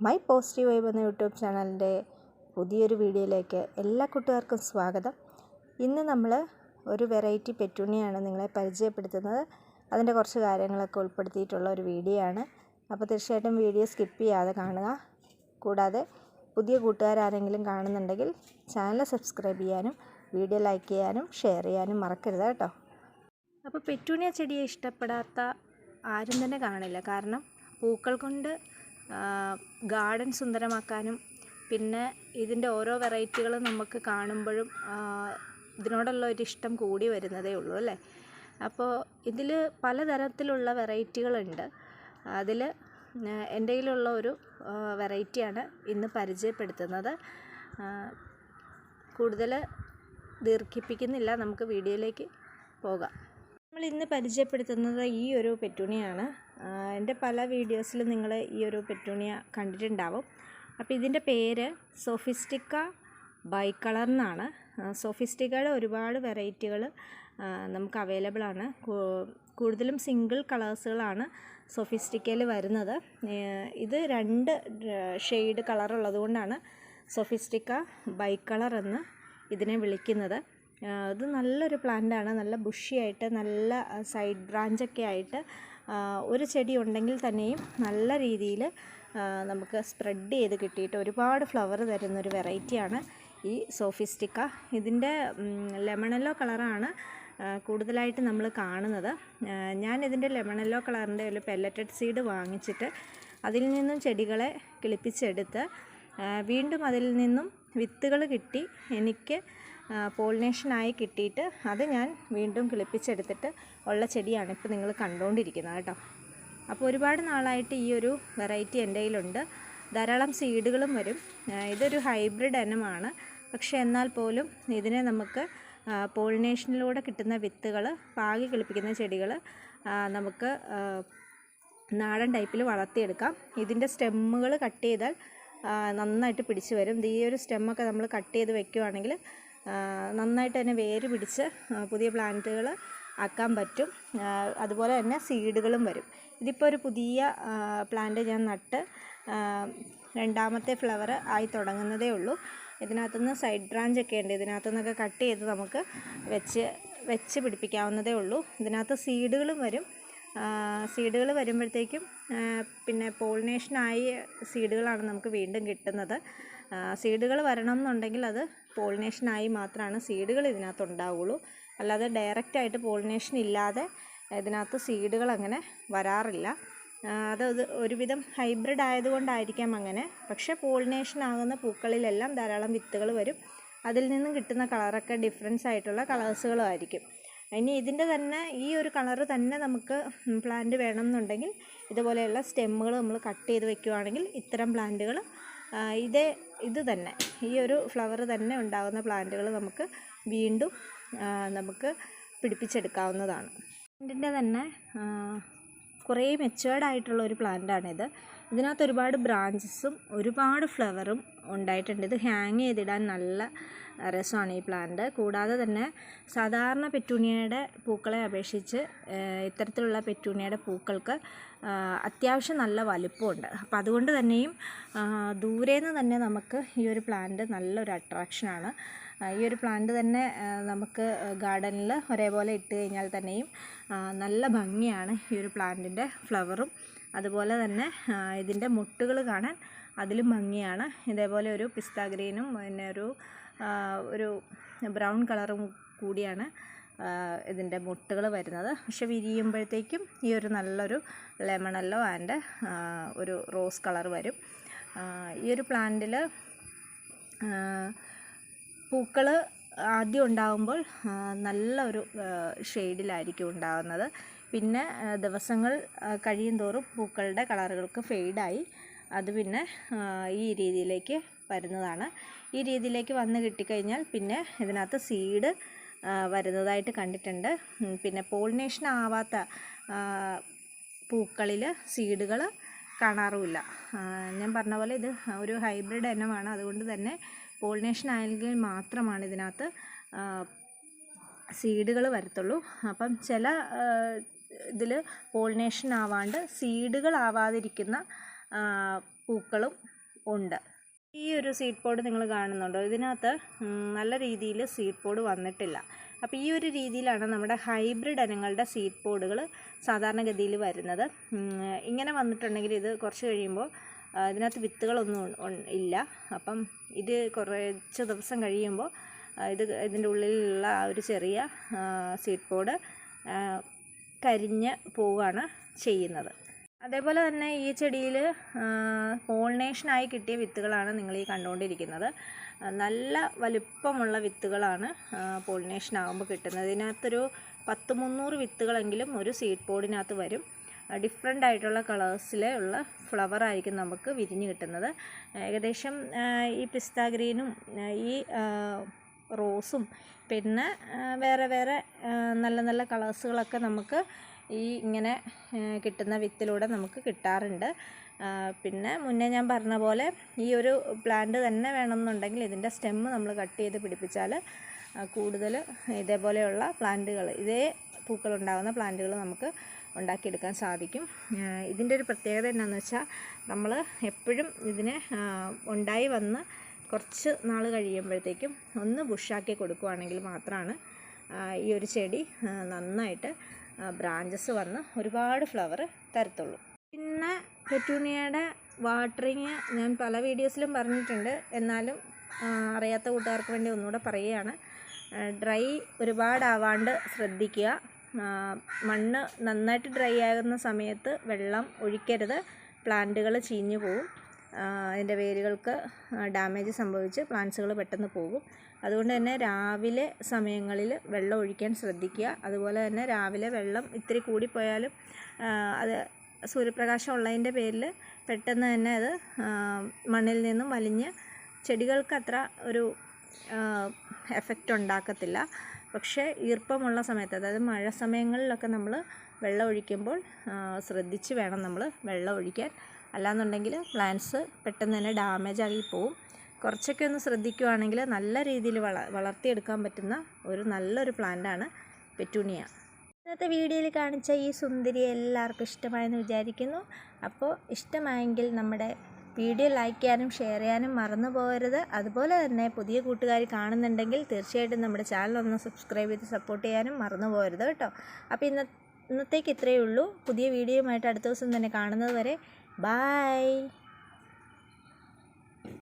My positive vibe എന്ന YouTube ചാനലിന്റെ പുതിയൊരു വീഡിയോയിലേക്ക് എല്ലാ കൂട്ടുകാർക്കും സ്വാഗതം. ഇന്ന് നമ്മൾ ഒരു വെറൈറ്റി പെറ്റൂണിയാണ് നിങ്ങളെ പരിചയപ്പെടുത്തുന്നത്. അതിന്റെ കുറച്ച് കാര്യങ്ങളൊക്കെ ഉൾപ്പെടുത്തിയിട്ടുള്ള ഒരു വീഡിയോ ആണ്. അപ്പോൾ തീർച്ചയായിട്ടും വീഡിയോ സ്കിപ്പ് ചെയ്യാതെ കാണുക. കൂടാതെ പുതിയ കൂട്ടുകാരാരെങ്കിലും കാണുന്നുണ്ടെങ്കിൽ ചാനൽ സബ്സ്ക്രൈബ് ചെയ്യാനും വീഡിയോ ലൈക്ക് ചെയ്യാനും ഷെയർ ചെയ്യാനും മറക്കരുത് കേട്ടോ. അപ്പോൾ പെറ്റൂണിയ ചെടിയെ ഇഷ്ടപ്പെടാത്ത ആരും തന്നെ കാണില്ല. കാരണം പൂക്കൾ കൊണ്ട് ഗാർഡൻ സുന്ദരമാക്കാനും പിന്നെ ഇതിന്റെ ഓരോ വെറൈറ്റികളും നമുക്ക് കാണുമ്പോഴും ഇതിനോടുള്ള ഒരു ഇഷ്ടം കൂടി വരുന്നതേ ഉള്ളൂ അല്ലേ? അപ്പോൾ ഇതിൽ പലതരത്തിലുള്ള വെറൈറ്റികളുണ്ട്. അതിൽ എന്റെ കയ്യിലുള്ള ഒരു വെറൈറ്റിയാണ് ഇന്ന് പരിചയപ്പെടുത്തുന്നത്. കൂടുതൽ ദീർഘിപ്പിക്കുന്നില്ല. നമുക്ക് വീഡിയോയിലേക്ക് പോകാം. നമ്മൾ ഇന്ന് പരിചയപ്പെടുത്തുന്നത് ഈ ഒരു പെറ്റൂണിയാണ്. എന്റെ പല വീഡിയോസിലും നിങ്ങൾ ഈ ഒരു പെറ്റൂണിയ കണ്ടിട്ടുണ്ടാവും. അപ്പോൾ ഇതിന്റെ പേര് സോഫിസ്റ്റിക്ക ബൈ കളർ എന്നാണ്. സോഫിസ്റ്റിക്കയുടെ ഒരുപാട് വെറൈറ്റികൾ നമുക്ക് അവൈലബിൾ ആണ്. കൂടുതലും സിംഗിൾ കളേഴ്സുകളാണ് സോഫിസ്റ്റിക്കയിൽ വരുന്നത്. ഇത് രണ്ട് ഷെയ്ഡ് കളർ ഉള്ളതുകൊണ്ടാണ് സോഫിസ്റ്റിക്ക ബൈ കളർ എന്ന് ഇതിനെ വിളിക്കുന്നത്. ഇത് നല്ലൊരു പ്ലാന്റാണ്. നല്ല ബുഷിയായിട്ട് നല്ല സൈഡ് ബ്രാഞ്ചൊക്കെ ആയിട്ട് ഒരു ചെടി ഉണ്ടെങ്കിൽ തന്നെയും നല്ല രീതിയിൽ നമുക്ക് സ്പ്രെഡ് ചെയ്ത് കിട്ടിയിട്ട് ഒരുപാട് ഫ്ലവർ തരുന്നൊരു വെറൈറ്റിയാണ് ഈ സോഫിസ്റ്റിക്ക. ഇതിന്റെ ലെമണല്ലോ കളറാണ് കൂടുതലായിട്ട് നമ്മൾ കാണുന്നത്. ഞാൻ ഇതിന്റെ ലെമണല്ലോ കളറിന്റെ ഒരു പെല്ലറ്റഡ് സീഡ് വാങ്ങിച്ചിട്ട് അതിൽ നിന്നും ചെടികളെ കിളിപ്പിച്ചെടുത്ത് വീണ്ടും അതിൽ നിന്നും വിത്തുകൾ കിട്ടി. എനിക്ക് പോളിനേഷനായി കിട്ടിയിട്ട് അത് ഞാൻ വീണ്ടും കിളിപ്പിച്ചെടുത്തിട്ട് ഉള്ള ചെടിയാണ് ഇപ്പോൾ നിങ്ങൾ കണ്ടുകൊണ്ടിരിക്കുന്നത് കേട്ടോ. അപ്പോൾ ഒരുപാട് നാളായിട്ട് ഈ ഒരു വെറൈറ്റി എന്റെ കയ്യിലുണ്ട്. ധാരാളം സീഡുകളും വരും. ഇതൊരു ഹൈബ്രിഡ് ഇനമാണ് പക്ഷേ എന്നാൽ പോലും ഇതിനെ നമുക്ക് പോളിനേഷനിലൂടെ കിട്ടുന്ന വിത്തുകൾ പാകി കിളിപ്പിക്കുന്ന ചെടികൾ നമുക്ക് നാടൻ ടൈപ്പിൽ വളർത്തിയെടുക്കാം. ഇതിന്റെ സ്റ്റെമ്മുകൾ കട്ട് ചെയ്താൽ നന്നായിട്ട് പിടിച്ചു വരും. ഈ ഒരു സ്റ്റെമ്മൊക്കെ നമ്മൾ കട്ട് ചെയ്ത് വെക്കുവാണെങ്കിൽ ആ, നന്നായിട്ട് തന്നെ വേര് പിടിച്ച് പുതിയ പ്ലാന്റുകൾ ആക്കാൻ പറ്റും. അതുപോലെ തന്നെ സീഡുകളും വരും. ഇതിപ്പോൾ ഒരു പുതിയ പ്ലാന്റ് ഞാൻ നട്ട് രണ്ടാമത്തെ ഫ്ലവർ ആയി തുടങ്ങുന്നതേ ഉള്ളൂ. ഇതിനകത്തുനിന്ന് സൈഡ് ബ്രാഞ്ച് ഒക്കെ ഉണ്ട്. ഇതിനകത്തു നിന്നൊക്കെ കട്ട് ചെയ്ത് നമുക്ക് വെച്ച് വെച്ച് പിടിപ്പിക്കാവുന്നതേ ഉള്ളൂ. ഇതിനകത്ത് സീഡുകളും വരും. സീഡുകൾ വരുമ്പോഴത്തേക്കും പിന്നെ പോളിനേഷനായി സീഡുകളാണ് നമുക്ക് വീണ്ടും കിട്ടുന്നത്. സീഡുകൾ വരണം എന്നുണ്ടെങ്കിൽ അത് പോളിനേഷനായി മാത്രമാണ് സീഡുകൾ ഇതിനകത്ത് ഉണ്ടാവുള്ളൂ അല്ലാതെ ഡയറക്റ്റായിട്ട് പോളിനേഷൻ ഇല്ലാതെ ഇതിനകത്ത് സീഡുകൾ അങ്ങനെ വരാറില്ല. അത് ഒരുവിധം ഹൈബ്രിഡ് ആയതുകൊണ്ടായിരിക്കാം അങ്ങനെ. പക്ഷേ പോളിനേഷൻ ആകുന്ന പൂക്കളിലെല്ലാം ധാരാളം വിത്തുകൾ വരും. അതിൽ നിന്നും കിട്ടുന്ന കളറൊക്കെ ഡിഫറൻസ് ആയിട്ടുള്ള കളേഴ്സുകളും ആയിരിക്കും. ഇനി ഇതിന്റെ തന്നെ ഈ ഒരു കളറ് തന്നെ നമുക്ക് പ്ലാന്റ് വേണമെന്നുണ്ടെങ്കിൽ ഇതുപോലെയുള്ള സ്റ്റെമ്മുകൾ നമ്മൾ കട്ട് ചെയ്ത് വെക്കുകയാണെങ്കിൽ ഇത്തരം പ്ലാന്റുകൾ ഇതേ ഇത് തന്നെ. ഈ ഒരു ഫ്ലവർ തന്നെ ഉണ്ടാകുന്ന പ്ലാന്റുകൾ നമുക്ക് വീണ്ടും നമുക്ക് പിടിപ്പിച്ചെടുക്കാവുന്നതാണ്. ഇതിന്റെ തന്നെ കുറേ മെച്ചുവേർഡ് ആയിട്ടുള്ള ഒരു പ്ലാന്റാണിത് ഇതിനകത്ത് ഒരുപാട് ബ്രാഞ്ചസും ഒരുപാട് ഫ്ലവറും ഉണ്ടായിട്ടുണ്ട്. ഇത് ഹാങ് ചെയ്തിടാൻ നല്ല രസമാണ് ഈ പ്ലാന്റ് കൂടാതെ തന്നെ സാധാരണ പെറ്റൂണിയയുടെ പൂക്കളെ അപേക്ഷിച്ച് ഇത്തരത്തിലുള്ള പെറ്റൂണിയയുടെ പൂക്കൾക്ക് അത്യാവശ്യം നല്ല വലിപ്പമുണ്ട്. അപ്പോൾ അതുകൊണ്ട് തന്നെയും ദൂരെ ദൂരേന്ന് തന്നെ നമുക്ക് ഈ ഒരു പ്ലാന്റ് നല്ലൊരു അട്രാക്ഷനാണ് ഈ ഒരു പ്ലാന്റ് തന്നെ നമുക്ക് ഗാർഡനിൽ ഒരേപോലെ ഇട്ട് കഴിഞ്ഞാൽ തന്നെയും നല്ല ഭംഗിയാണ് ഈ ഒരു പ്ലാന്റിന്റെ ഫ്ലവറും അതുപോലെ തന്നെ ഇതിന്റെ മുട്ടുകൾ കാണാൻ അതിലും ഭംഗിയാണ്. ഇതേപോലെ ഒരു പിസ്ത ഗ്രീനും പിന്നെ ഒരു ഒരു ബ്രൗൺ കളറും കൂടിയാണ് ഇതിന്റെ മുട്ടുകൾ വരുന്നത്. പക്ഷെ വിരിയുമ്പോഴത്തേക്കും ഈ ഒരു നല്ലൊരു ലെമണല്ലോ ആൻഡ് ഒരു റോസ് കളർ വരും. ഈ ഒരു പ്ലാന്റിൽ പൂക്കൾ ആദ്യം ഉണ്ടാകുമ്പോൾ നല്ല ഒരു ഷെയ്ഡിലായിരിക്കും ഉണ്ടാകുന്നത് പിന്നെ ദിവസങ്ങൾ കഴിയും തോറും പൂക്കളുടെ കളറുകൾക്ക് ഫെയ്ഡായി അത് പിന്നെ ഈ രീതിയിലേക്ക് വരുന്നതാണ്. ഈ രീതിയിലേക്ക് വന്ന് കിട്ടിക്കഴിഞ്ഞാൽ പിന്നെ ഇതിനകത്ത് സീഡ് വരുന്നതായിട്ട് കണ്ടിട്ടുണ്ട്. പിന്നെ പോളിനേഷൻ ആവാത്ത പൂക്കളിൽ സീഡുകൾ കാണാറുമില്ല. ഞാൻ പറഞ്ഞ പോലെ ഇത് ഒരു ഹൈബ്രിഡ് ഇനമാണ്. അതുകൊണ്ട് തന്നെ പോളിനേഷൻ ആയെങ്കിൽ മാത്രമാണ് ഇതിനകത്ത് സീഡുകൾ വരത്തുള്ളൂ. അപ്പം ചില ഇതിൽ പോളിനേഷൻ ആവാണ്ട് സീഡുകളാവാതിരിക്കുന്ന പൂക്കളും ഉണ്ട്. ഈ ഒരു സീഡ് പോഡ് നിങ്ങൾ കാണുന്നുണ്ടോ? ഇതിനകത്ത് നല്ല രീതിയിൽ സീഡ് പോഡ് വന്നിട്ടില്ല. അപ്പോൾ ഈ ഒരു രീതിയിലാണ് നമ്മുടെ ഹൈബ്രിഡ് ഇനങ്ങളുടെ സീഡ് പോഡുകൾ സാധാരണഗതിയിൽ വരുന്നത്. ഇങ്ങനെ വന്നിട്ടുണ്ടെങ്കിൽ ഇത് കുറച്ച് കഴിയുമ്പോൾ ഇതിനകത്ത് വിത്തുകളൊന്നും ഇല്ല. അപ്പം ഇത് കുറച്ച് ദിവസം കഴിയുമ്പോൾ ഇത് ഇതിന്റെ ഉള്ളിലുള്ള ആ ഒരു ചെറിയ സീഡ് പോഡ് കരിഞ്ഞ് പോവുകയാണ് ചെയ്യുന്നത്. അതേപോലെ തന്നെ ഈ ചെടിയിൽ പോളിനേഷനായി കിട്ടിയ വിത്തുകളാണ് നിങ്ങൾ ഈ കണ്ടുകൊണ്ടിരിക്കുന്നത്. നല്ല വലുപ്പമുള്ള വിത്തുകളാണ് പോളിനേഷൻ ആകുമ്പോൾ കിട്ടുന്നത്. ഇതിനകത്തൊരു പത്ത് മുന്നൂറ് വിത്തുകളെങ്കിലും ഒരു സീഡ് പോഡിനകത്ത് വരും. ഡിഫറെന്റ് ആയിട്ടുള്ള കളേഴ്സിലെ ഉള്ള ഫ്ലവർ ആയിരിക്കും നമുക്ക് വിരിഞ്ഞ് കിട്ടുന്നത്. ഏകദേശം ഈ പിസ്ത ഗ്രീനും ഈ റോസും പിന്നെ വേറെ വേറെ നല്ല നല്ല കളേഴ്സുകളൊക്കെ നമുക്ക് ഈ ഇങ്ങനെ കിട്ടുന്ന വിത്തിലൂടെ നമുക്ക് കിട്ടാറുണ്ട്. പിന്നെ മുന്നേ ഞാൻ പറഞ്ഞ പോലെ ഈ ഒരു പ്ലാന്റ് തന്നെ വേണമെന്നുണ്ടെങ്കിൽ ഇതിന്റെ സ്റ്റെമ്മ് നമ്മൾ കട്ട് ചെയ്ത് പിടിപ്പിച്ചാൽ കൂടുതൽ ഇതേപോലെയുള്ള പ്ലാന്റുകൾ ഇതേ പൂക്കൾ ഉണ്ടാകുന്ന പ്ലാന്റുകൾ നമുക്ക് ഉണ്ടാക്കിയെടുക്കാൻ സാധിക്കും. ഇതിന്റെ ഒരു പ്രത്യേകത എന്താണെന്ന് വെച്ചാൽ നമ്മൾ എപ്പോഴും ഇതിനെ ഉണ്ടായി വന്ന് കുറച്ച് നാൾ കഴിയുമ്പോഴത്തേക്കും ഒന്ന് ബുഷാക്കി കൊടുക്കുകയാണെങ്കിൽ മാത്രമാണ് ഈ ഒരു ചെടി നന്നായിട്ട് ബ്രാഞ്ചസ് വന്ന് ഒരുപാട് ഫ്ലവർ തരത്തുള്ളൂ. പിന്നെ പെറ്റൂണിയയുടെ വാട്ടറിങ് ഞാൻ പല വീഡിയോസിലും പറഞ്ഞിട്ടുണ്ട്. എന്നാലും അറിയാത്ത കൂട്ടുകാർക്ക് വേണ്ടി ഒന്നുകൂടെ പറയുകയാണ്. ഡ്രൈ ഒരുപാടാവാണ്ട് ശ്രദ്ധിക്കുക. മണ്ണ് നന്നായിട്ട് ഡ്രൈ ആകുന്ന സമയത്ത് വെള്ളം ഒഴിക്കരുത്. പ്ലാന്റുകൾ ചീഞ്ഞു പോവും. അതിന്റെ വേരുകൾക്ക് ഡാമേജ് സംഭവിച്ച് പ്ലാന്റ്സുകൾ പെട്ടെന്ന് പോകും. അതുകൊണ്ട് തന്നെ രാവിലെ സമയങ്ങളിൽ വെള്ളം ഒഴിക്കാൻ ശ്രദ്ധിക്കുക. അതുപോലെ തന്നെ രാവിലെ വെള്ളം ഇത്തിരി കൂടിപ്പോയാലും അത് സൂര്യപ്രകാശം ഉള്ളതിന്റെ പേരിൽ പെട്ടെന്ന് തന്നെ അത് മണ്ണിൽ നിന്നും വലിഞ്ഞ് ചെടികൾക്ക് അത്ര ഒരു എഫക്റ്റ് ഉണ്ടാക്കത്തില്ല. പക്ഷേ ഈർപ്പമുള്ള സമയത്ത് അതായത് മഴ സമയങ്ങളിലൊക്കെ നമ്മൾ വെള്ളം ഒഴിക്കുമ്പോൾ ശ്രദ്ധിച്ച് വേണം നമ്മൾ വെള്ളം ഒഴിക്കാൻ. അല്ലാന്നുണ്ടെങ്കിൽ പ്ലാന്റ്സ് പെട്ടെന്ന് തന്നെ ഡാമേജ് ആയി കുറച്ചൊക്കെ ഒന്ന് ശ്രദ്ധിക്കുവാണെങ്കിൽ നല്ല രീതിയിൽ വള വളർത്തിയെടുക്കാൻ പറ്റുന്ന ഒരു നല്ലൊരു പ്ലാന്റാണ് പെറ്റൂണിയ. ഇന്നത്തെ വീഡിയോയിൽ കാണിച്ച ഈ സുന്ദരി എല്ലാവർക്കും ഇഷ്ടമായെന്ന് വിചാരിക്കുന്നു. അപ്പോൾ ഇഷ്ടമായെങ്കിൽ നമ്മുടെ വീഡിയോ ലൈക്ക് ചെയ്യാനും ഷെയർ ചെയ്യാനും മറന്നു പോകരുത്. അതുപോലെ തന്നെ പുതിയ കൂട്ടുകാർ കാണുന്നുണ്ടെങ്കിൽ തീർച്ചയായിട്ടും നമ്മുടെ ചാനൽ ഒന്ന് സബ്സ്ക്രൈബ് ചെയ്ത് സപ്പോർട്ട് ചെയ്യാനും മറന്നു പോകരുത് കേട്ടോ. അപ്പോൾ ഇന്ന ഇന്നത്തേക്ക് ഇത്രയേ ഉള്ളൂ. പുതിയ വീഡിയോയുമായിട്ട് അടുത്ത ദിവസം തന്നെ കാണുന്നത് വരെ Bye!